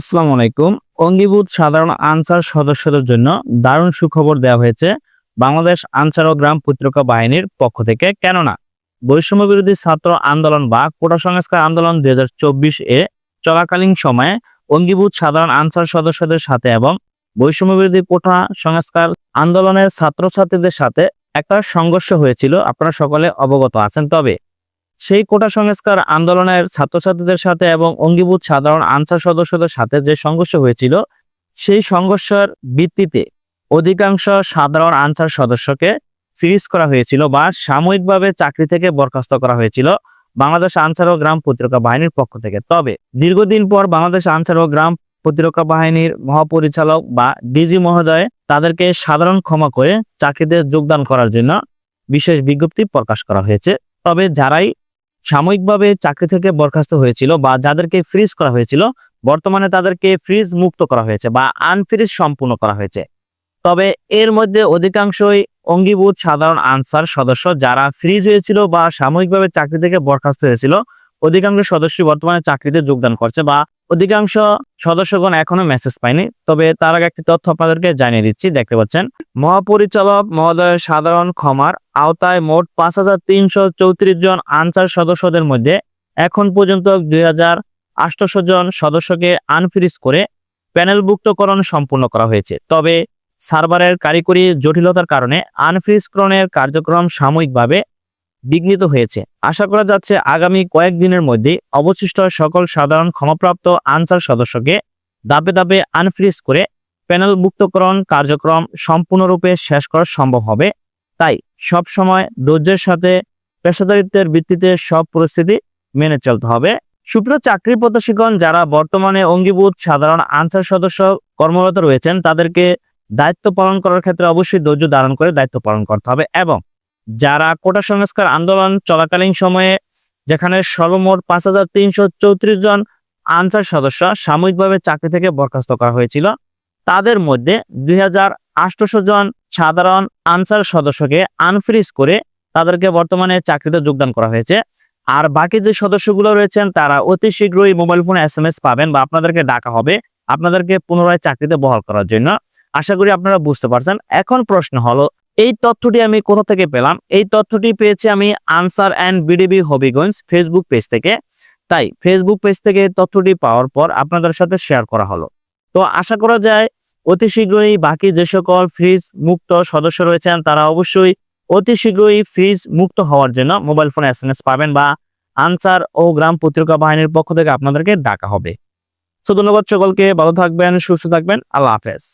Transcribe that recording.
আসসালামু আলাইকুম। অঙ্গীভূত সাধারণ আনসার সদস্যদের জন্য দারুণ সুখবর দেওয়া হয়েছে বাংলাদেশ আনসার ও গ্রাম পত্রিকা বাহিনীর পক্ষ থেকে। কেননা, বৈষম্য বিরোধী ছাত্র আন্দোলন বা কোটা সংস্কার আন্দোলন দুই হাজার চব্বিশ এ চলাকালীন সময়ে অঙ্গীভূত সাধারণ আনসার সদস্যদের সাথে এবং বৈষম্য বিরোধী কোটা সংস্কার আন্দোলনের ছাত্রছাত্রীদের সাথে একটা সংঘর্ষ হয়েছিল। আপনারা সকলে অবগত আছেন। তবে সেই কোটা সংস্কার আন্দোলনের ছাত্রছাত্রীদের সাথে এবং অঙ্গীভূত সাধারণ আনসার সদস্যদের সাথে যে সংঘর্ষ হয়েছিল, সেই সংঘর্ষের ভিত্তিতে অধিকাংশ সাধারণ আনসার সদস্যকে ফ্রিজ করা হয়েছিল বা সাময়িকভাবে চাকরি থেকে বরখাস্ত করা হয়েছিল বাংলাদেশ আনসার ও গ্রাম প্রতিরক্ষা বাহিনীর পক্ষ থেকে। তবে দীর্ঘদিন পর বাংলাদেশ আনসার ও গ্রাম প্রতিরক্ষা বাহিনীর মহাপরিচালক বা ডিজি মহোদয় তাদেরকে সাধারণ ক্ষমা করে চাকরিতে যোগদান করার জন্য বিশেষ বিজ্ঞপ্তি প্রকাশ করা হয়েছে। তবে যারাই সাময়িকভাবে চাকরি থেকে বরখাস্ত হয়েছিল বা যাদেরকে ফ্রিজ করা হয়েছিল, বর্তমানে তাদেরকে ফ্রিজ মুক্ত করা হয়েছে বা আনফ্রিজ সম্পূর্ণ করা হয়েছে। তবে এর মধ্যে অধিকাংশই অঙ্গীভূত সাধারণ আনসার সদস্য যারা ফ্রিজ হয়েছিল বা সাময়িকভাবে চাকরি থেকে বরখাস্ত হয়েছিল, অধিকাংশ সদস্য বর্তমানে চাকরিতে যোগদান করছে বা অধিকাংশ সদস্যগণ এখনও মেসেজ পায়নি। তবে তার আগে একটি তথ্য আপনাদেরকে জানিয়ে দিচ্ছি, দেখতে পাচ্ছেন। মহাপরিচালক মহোদয় সাধারণ ক্ষমার আওতায় মোট পাঁচ হাজার তিনশো চৌত্রিশ জন আনসার সদস্যদের মধ্যে এখন পর্যন্ত দুই হাজার আটশো জন সদস্যকে আনফ্রিজ করে প্যানেলভুক্তকরণ সম্পূর্ণ করা হয়েছে। তবে সার্ভারের কারিগরি জটিলতার কারণে আনফ্রিজকরণের কার্যক্রম সাময়িকভাবে বিঘ্নিত হয়েছে। আশা করা যাচ্ছে আগামী কয়েকদিনের মধ্যে অবশিষ্ট সকল সাধারণ ক্ষমাপ্রাপ্ত আনসার সদস্যকে দাপে দাপে আনফ্রিজ করে প্যানেল মুক্তকরণ কার্যক্রম সম্পূর্ণরূপে শেষ করা সম্ভব হবে। তাই সব সময় ধৈর্যের সাথে পেশাদারিত্বের ভিত্তিতে সব পরিস্থিতি মেনে চলতে হবে। সুপ্রিয় চাকরি প্রত্যাশীগণ, যারা বর্তমানে অঙ্গীভূত সাধারণ আনসার সদস্য কর্মরত রয়েছেন, তাদেরকে দায়িত্ব পালন করার ক্ষেত্রে অবশ্যই ধৈর্য ধারণ করে দায়িত্ব পালন করতে হবে এবং যারা কোটা সংস্কার আন্দোলন চলাকালীন সময়ে, যেখানে সর্বমোট পাঁচ হাজার তিনশো চৌত্রিশ জন আনসার সদস্য সাময়িকভাবে চাকরি থেকে বরখাস্ত করা হয়েছিল, তাদের মধ্যে দুই জন সাধারণ আনসার সদস্যকে আনফ্রিজ করে তাদেরকে বর্তমানে চাকরিতে যোগদান করা হয়েছে। আর বাকি যে সদস্যগুলো রয়েছেন, তারা অতি শীঘ্রই মোবাইল ফোনে এস এম এস পাবেন বা আপনাদেরকে ডাকা হবে আপনাদেরকে পুনরায় চাকরিতে বহাল করার জন্য। আশা করি আপনারা বুঝতে পারছেন। এখন প্রশ্ন হলো এই তথ্যটি আমি কোথা থেকে পেলাম? এই তথ্যটি পেয়েছি আমি Ansar and VDP Habiganj Facebook page থেকে। তাই ফেসবুক পেজ থেকে তথ্যটি পাওয়ার পর আপনাদের সাথে শেয়ার করা হলো। তো আশা করা যায় অতি শীঘ্রই বাকি যে সকল ফ্রিজ মুক্ত সদস্য রয়েছেন, তারা অবশ্যই অতি শীঘ্রই ফ্রিজ মুক্ত হওয়ার জন্য মোবাইল ফোনে এস পাবেন বা আনসার ও গ্রাম পত্রিকা বাহিনীর পক্ষ থেকে আপনাদেরকে ডাকা হবে। তো ধন্যবাদ সকলকে, ভালো থাকবেন, সুস্থ থাকবেন, আল্লাহ হাফেজ।